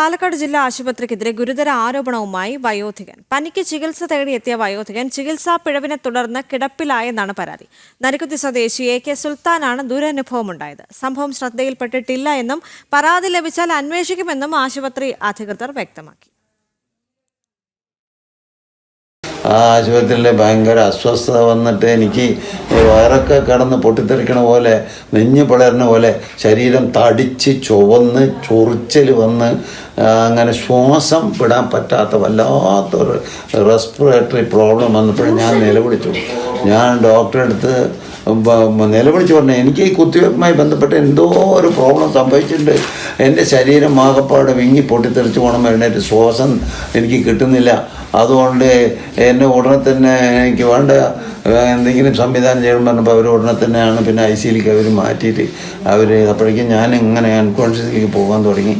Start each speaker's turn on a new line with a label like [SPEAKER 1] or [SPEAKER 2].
[SPEAKER 1] പാലക്കാട് ജില്ലാ ആശുപത്രിക്കെതിരെ ഗുരുതര ആരോപണവുമായി വയോധികൻ. പനിക്ക് ചികിത്സ തേടിയെത്തിയ വയോധികൻ ചികിത്സാ പിഴവിനെ തുടർന്ന് കിടപ്പിലായെന്നാണ് പരാതി. നരിക്കുത്തി സ്വദേശി എ കെ സുൽത്താനാണ് ദുരനുഭവമുണ്ടായത്. സംഭവം ശ്രദ്ധയിൽപ്പെട്ടിട്ടില്ല എന്നും പരാതി ലഭിച്ചാൽ അന്വേഷിക്കുമെന്നും ആശുപത്രി അധികൃതർ വ്യക്തമാക്കി.
[SPEAKER 2] ആ ആശുപത്രിയിൽ ഭയങ്കര അസ്വസ്ഥത വന്നിട്ട് എനിക്ക് വയറൊക്കെ കിടന്ന് പൊട്ടിത്തെറിക്കണ പോലെ നെഞ്ഞ് പിളരണ പോലെ ശരീരം തടിച്ച് ചുവന്ന് ചൊറിച്ചൽ വന്ന് അങ്ങനെ ശ്വാസം വിടാൻ പറ്റാത്ത വല്ലാത്തൊരു റെസ്പിറേറ്ററി പ്രോബ്ലം വന്നപ്പോഴും ഞാൻ നിലവിളിച്ചു. ഞാൻ ഡോക്ടറെ അടുത്ത് നിലവിളിച്ചു പറഞ്ഞു എനിക്ക് ഈ കുത്തിവയ്പ്പുമായി ബന്ധപ്പെട്ട് എന്തോ ഒരു പ്രോബ്ലം സംഭവിച്ചിട്ടുണ്ട്. എന്റെ ശരീരം ആകപ്പാടെ വിങ്ങി പൊട്ടിത്തെറിച്ച് പോകണം എഴുന്നേറ്റ് ശ്വാസം എനിക്ക് കിട്ടുന്നില്ല. അതുകൊണ്ട് എന്നെ ഉടനെ തന്നെ എനിക്ക് വേണ്ട എന്തെങ്കിലും സംവിധാനം ചെയ്യണം പറഞ്ഞപ്പോൾ അവർ ഉടനെ തന്നെയാണ് പിന്നെ ഐ സിയിലേക്ക് അവർ മാറ്റിയിട്ട് അവർ അപ്പോഴേക്കും ഞാൻ ഇങ്ങനെ അൺകോൺഷ്യസിലേക്ക് പോകാൻ തുടങ്ങി.